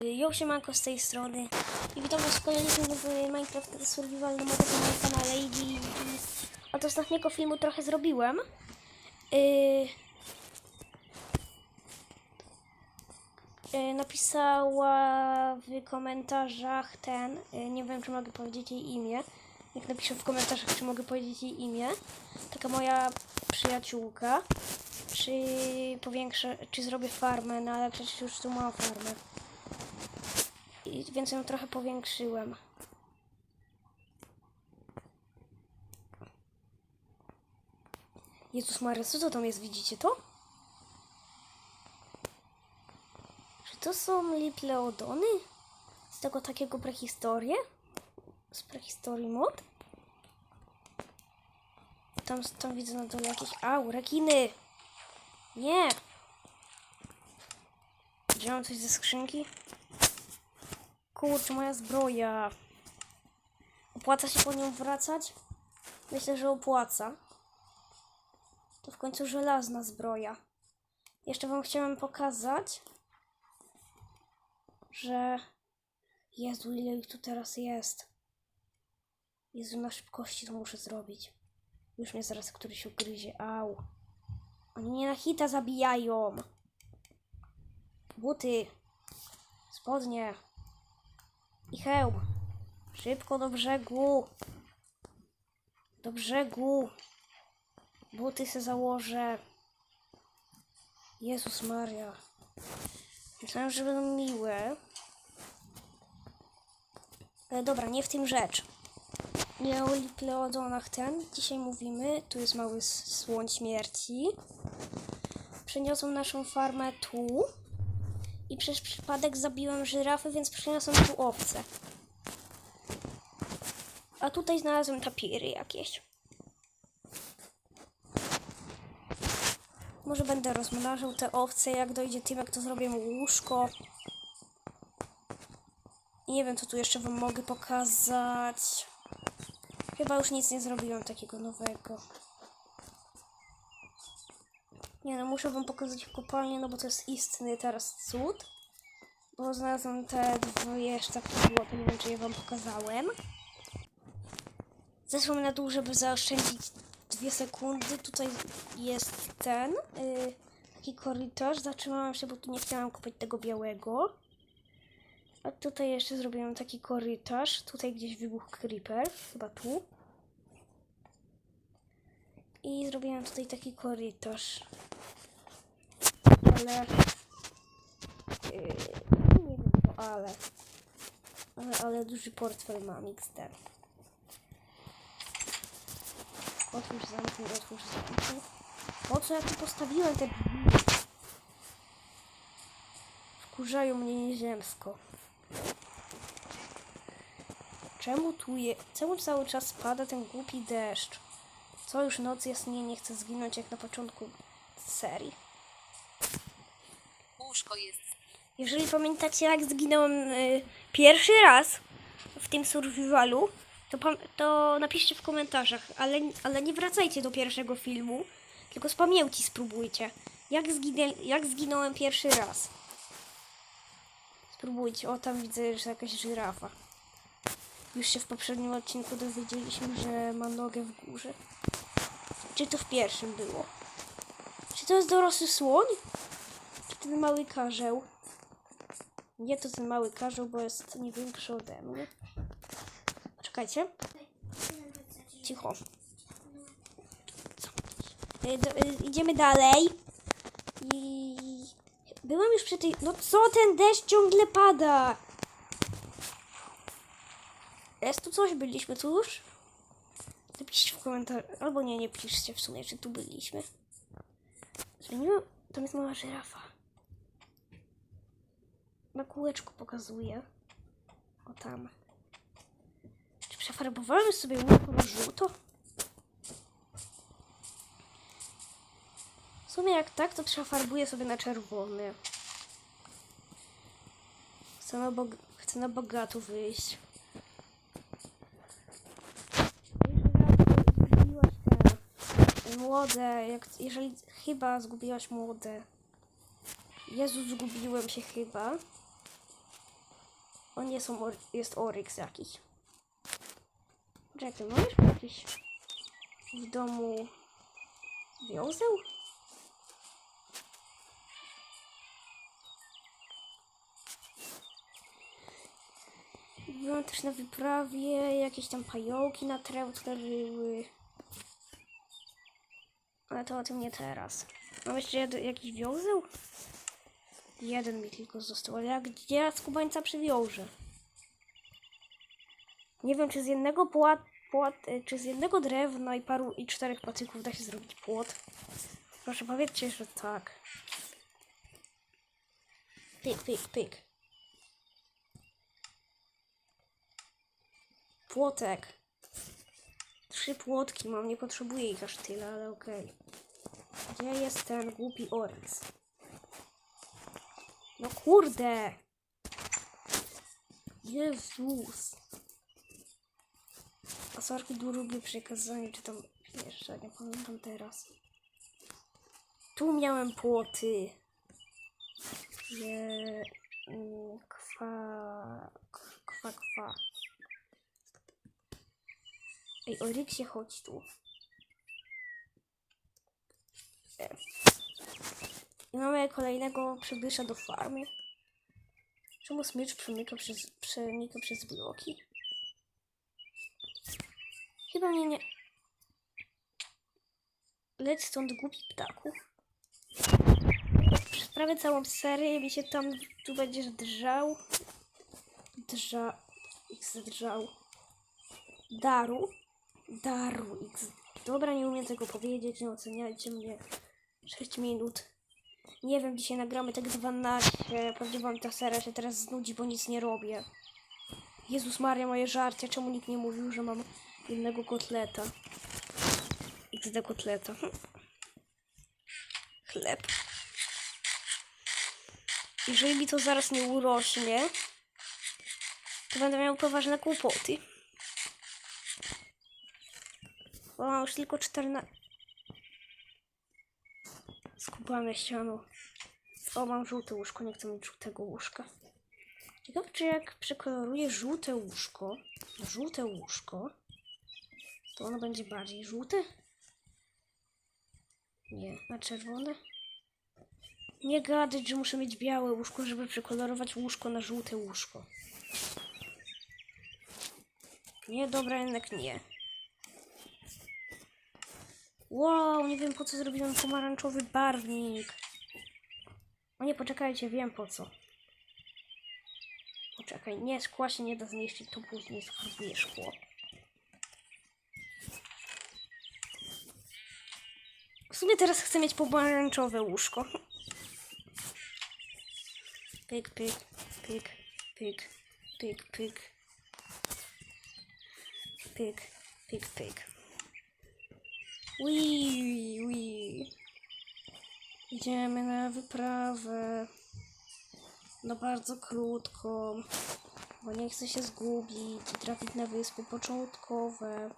Jo, siemanko z tej strony i witam was w kolejnym filmie w Minecraft Survival na moim kanale i od ostatniego filmu trochę zrobiłem. Yy, yy, napisała w komentarzach ten, yy, nie wiem czy mogę powiedzieć jej imię, jak napiszę w komentarzach czy mogę powiedzieć jej imię, taka moja przyjaciółka, czy powiększę, czy zrobię farmę, no ale przecież już tu mam farmę. I więc ją trochę powiększyłem. Jezus Maria, co to tam jest, widzicie to? Czy to są Lipleodony? Z tego takiego prehistorie? Z prehistorii mod? Tam, tam widzę na dole jakieś... Au, rekiny! Nie! Wziąłem coś ze skrzynki? Kurczę, moja zbroja. Opłaca się po nią wracać? Myślę, że opłaca. To w końcu żelazna zbroja. Jeszcze wam chciałem pokazać, że... Jezu, ile ich tu teraz jest. Jezu, na szybkości to muszę zrobić. Już mnie zaraz któryś ugryzie. Au. Oni mnie na hita zabijają. Buty. Spodnie. I hełm. Szybko do brzegu. Do brzegu. Buty se założę. Jezus Maria. Myślałem, że będą miłe. Ale dobra, nie w tym rzecz. Nie o Lipleodonach ten. Dzisiaj mówimy. Tu jest mały słoń śmierci. Przeniosą naszą farmę tu. I przez przypadek zabiłem żyrafy, więc przyniosłem tu owce. A tutaj znalazłem tapiry jakieś. Może będę rozmnażał te owce, jak dojdzie Tymek, to zrobię mu łóżko. Nie wiem, co tu jeszcze wam mogę pokazać. Chyba już nic nie zrobiłem takiego nowego. Nie no, muszę wam pokazać kopalnię, no bo to jest istny teraz cud. Bo znalazłem te dwie sztabki złota, nie wiem czy je wam pokazałem. Zeszłam na dół, żeby zaoszczędzić dwie sekundy. Tutaj jest ten, yy, taki korytarz. Zatrzymałam się, bo tu nie chciałam kupić tego białego. A tutaj jeszcze zrobiłam taki korytarz. Tutaj gdzieś wybuchł creeper, chyba tu. I zrobiłam tutaj taki korytarz. Ale... Yy, nie wiem, co ale... Ale, ale duży portfel mam XD. Otwórz, zamknij, otwórz, zamknij. Po co ja tu postawiłem te? Wkurzają mnie nieziemsko. Czemu tu je... Czemu cały czas pada ten głupi deszcz? Co już noc jest, nie, nie chcę zginąć jak na początku serii. Łóżko jest. Jeżeli pamiętacie, jak zginąłem y, pierwszy raz w tym survivalu, to, to napiszcie w komentarzach, ale, ale nie wracajcie do pierwszego filmu, tylko z pamięci spróbujcie. Jak, zginę, jak zginąłem pierwszy raz? Spróbujcie. O, tam widzę, że jakaś żyrafa. Już się w poprzednim odcinku dowiedzieliśmy, że ma nogę w górze. Czy to w pierwszym było? Czy to jest dorosły słoń? Ten mały karzeł? Nie to ten mały karzeł, bo jest nie większy ode mnie. Czekajcie. Cicho. Y, do- y, Idziemy dalej. I byłam już przy tej. No co ten deszcz ciągle pada? Jest tu coś? Byliśmy tu już? Napiszcie w komentarzu. Albo nie, nie piszcie w sumie, czy tu byliśmy. Zmieniłam. Tam jest mała żyrafa. Na kółeczku pokazuje. O tam. Czy przefarbowałem sobie łóżko na żółto? W sumie jak tak, to przefarbuję sobie na czerwony. Chcę na, bog- chcę na bogato wyjść. Młode, jak, jeżeli chyba zgubiłaś młode. Jezu, zgubiłem się chyba. O nie, są or jest Oryx jakiś. Możesz tu jakiś w domu wiązeł? Byłam też na wyprawie, jakieś tam pająki na trewce żyły. Ale to o tym nie teraz. Mam jeszcze jakiś wiązeł? Jeden mi tylko został, jak gdzie ja skubańca przywiążę? Nie wiem, czy z jednego płat, płat, e, czy z jednego drewna i paru i czterech patyków da się zrobić płot. Proszę powiedzcie, że tak. Pyk, pyk, pyk. Płotek. Trzy płotki mam, nie potrzebuję ich aż tyle, ale okej. Gdzie jest ten głupi Oryx? No kurde! Jezus! A sorki drugie przekazanie, czy tam jeszcze, nie pamiętam teraz. Tu miałem płoty. Je... Kwa... Kwa, kwa. Ej, Oryksie, chodź tu. E. Mamy kolejnego przybysza do farmy. Czemu smycz przenika przez, przenika przez bloki? Chyba mnie nie... Leć stąd głupi ptaku. Przez prawie całą serię mi się tam tu będziesz drżał. Drża... X drżał. Daru. Daru X. Dobra, nie umiem tego powiedzieć, nie oceniajcie mnie. 6 minut. Nie wiem, dzisiaj nagramy tak 12. Pewnie wam ta seria się teraz znudzi, bo nic nie robię. Jezus Maria, moje żarcie. Czemu nikt nie mówił, że mam jednego kotleta? XD kotleta. Chleb. Jeżeli mi to zaraz nie urośnie, to będę miał poważne kłopoty. Mam już tylko 14. Skupane ściano. O, mam żółte łóżko, nie chcę mieć żółtego łóżka. Ciekawe, czy jak przekoloruję żółte łóżko, żółte łóżko, to ono będzie bardziej żółte? Nie, na czerwone? Nie gadać, że muszę mieć białe łóżko, żeby przekolorować łóżko na żółte łóżko. Nie, dobra, jednak nie. Wow, nie wiem po co zrobiłem pomarańczowy barwnik. O nie, poczekajcie, wiem po co. Poczekaj, nie, szkła się nie da zniszczyć, to później sfarbuję szkło. W sumie teraz chcę mieć pomarańczowe łóżko. Pyk, pyk, pyk, pyk, pyk, pyk. Pyk, pyk, pyk. Ui, ui. Idziemy na wyprawę. No bardzo krótką, bo nie chcę się zgubić i trafić na wyspy początkowe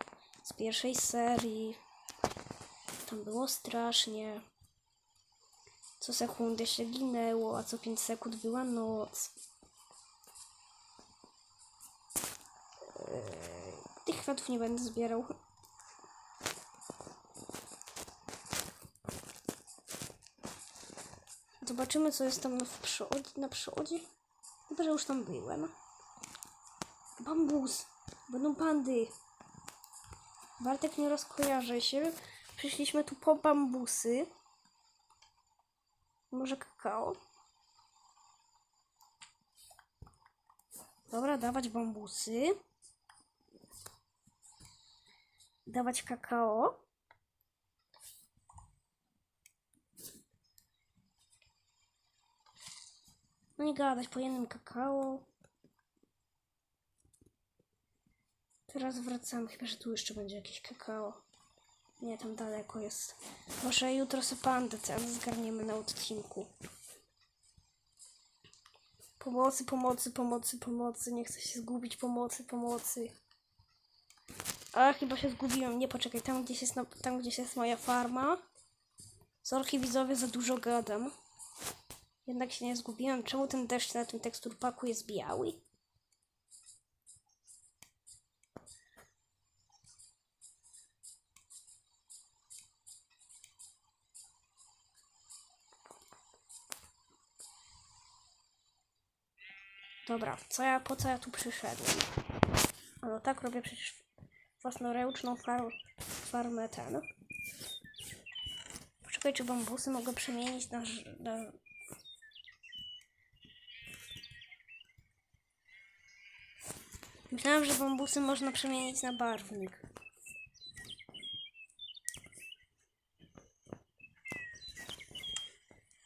z pierwszej serii. Tam było strasznie. Co sekundę się ginęło, a co 5 sekund była noc. Tych kwiatów nie będę zbierał. Zobaczymy, co jest tam w przodzie, na przodzie. Chyba, że już tam byłem. Bambus. Będą pandy. Bartek nie rozkojarzy się. Przyszliśmy tu po bambusy. Może kakao? Dobra, dawać bambusy. Dawać kakao. No nie gadać, po jednym kakao. Teraz wracamy, chyba że tu jeszcze będzie jakieś kakao. Nie, tam daleko jest. Może jutro sobie pandę ten zgarniemy na odcinku. Pomocy, pomocy, pomocy, pomocy. Nie chcę się zgubić. Pomocy, pomocy. A, chyba się zgubiłem. Nie, poczekaj. Tam gdzieś jest, tam, gdzieś jest moja farma. Sorki widzowie, za dużo gadam. Jednak się nie zgubiłem. Czemu ten deszcz na tym teksturpaku jest biały? Dobra, co ja, po co ja tu przyszedłem? No tak robię przecież własnoręczną far farmę ten. Poczekaj, czy bambusy mogę przemienić na, na Myślałem, że bambusy można przemienić na barwnik.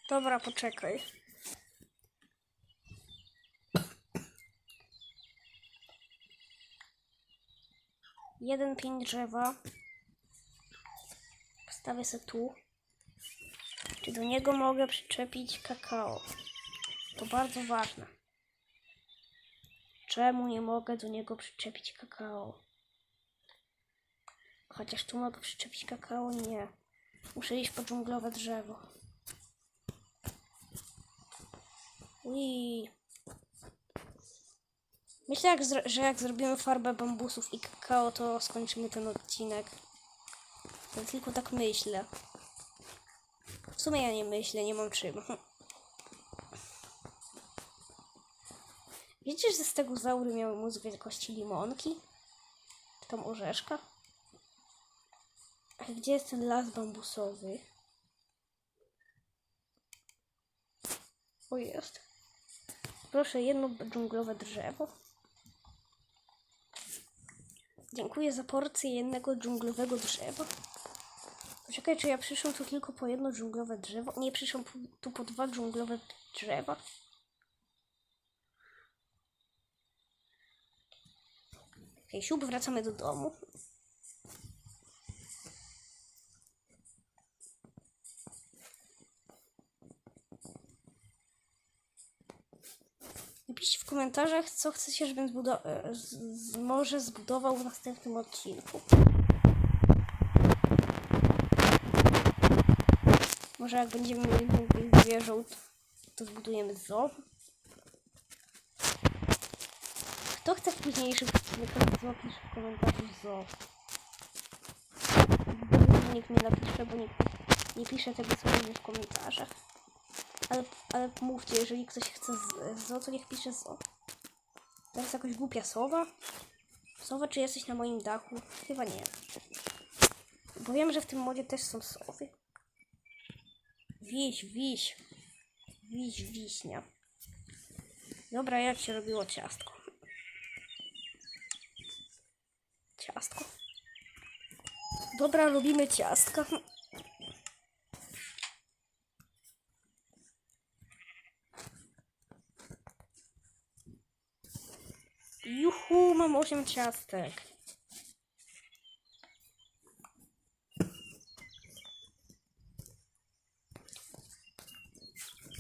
Dobra, poczekaj. Jeden pień drzewa. Postawię sobie tu. Czy do niego mogę przyczepić kakao? To bardzo ważne. Czemu nie mogę do niego przyczepić kakao? Chociaż tu mogę przyczepić kakao? Nie. Muszę iść po dżunglowe drzewo. Ui. Myślę, jak że jak zrobimy farbę bambusów i kakao, to skończymy ten odcinek. Ja tylko tak myślę. W sumie ja nie myślę, nie mam czym. Wiecie, że z tego zaury miały mózg wielkości limonki? Czy tam orzeszka? A gdzie jest ten las bambusowy? O jest. Proszę, jedno dżunglowe drzewo. Dziękuję za porcję jednego dżunglowego drzewa. Poczekaj, czy ja przyszłam tu tylko po jedno dżunglowe drzewo? Nie, przyszłam tu po dwa dżunglowe drzewa. Okej, wracamy do domu. Napiszcie w komentarzach, co chcecie, żebym zbudo- e, może zbudował w następnym odcinku. Może jak będziemy mieli więcej zwierząt, to zbudujemy zoo. Kto chce w późniejszych zoo, pisze w komentarzu. Dobrze, że nikt nie napisze, bo nikt nie pisze tego słowa w komentarzach. Ale, ale mówcie, jeżeli ktoś chce zo, to niech pisze zo. To jest jakaś głupia sowa? Sowa, czy jesteś na moim dachu? Chyba nie. Bo wiem, że w tym modzie też są sowy. Wiś, wiś. Wiś, wiśnia. Dobra, jak się robiło ciastko? Ciastko. Dobra, robimy ciastka. Juhu, mam 8 ciastek.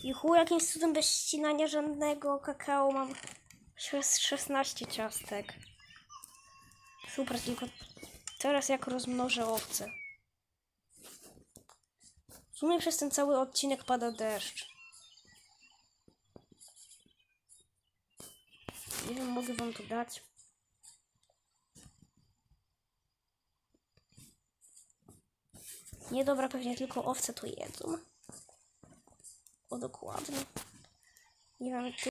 Juhu, jakimś cudem bez ścinania żadnego kakao mam szes- 16 ciastek. Super, tylko teraz jak rozmnożę owce. W sumie przez ten cały odcinek pada deszcz. Nie wiem, mogę wam to dać. Nie, dobra, pewnie tylko owce to jedzą. O, dokładnie. Nie wiem,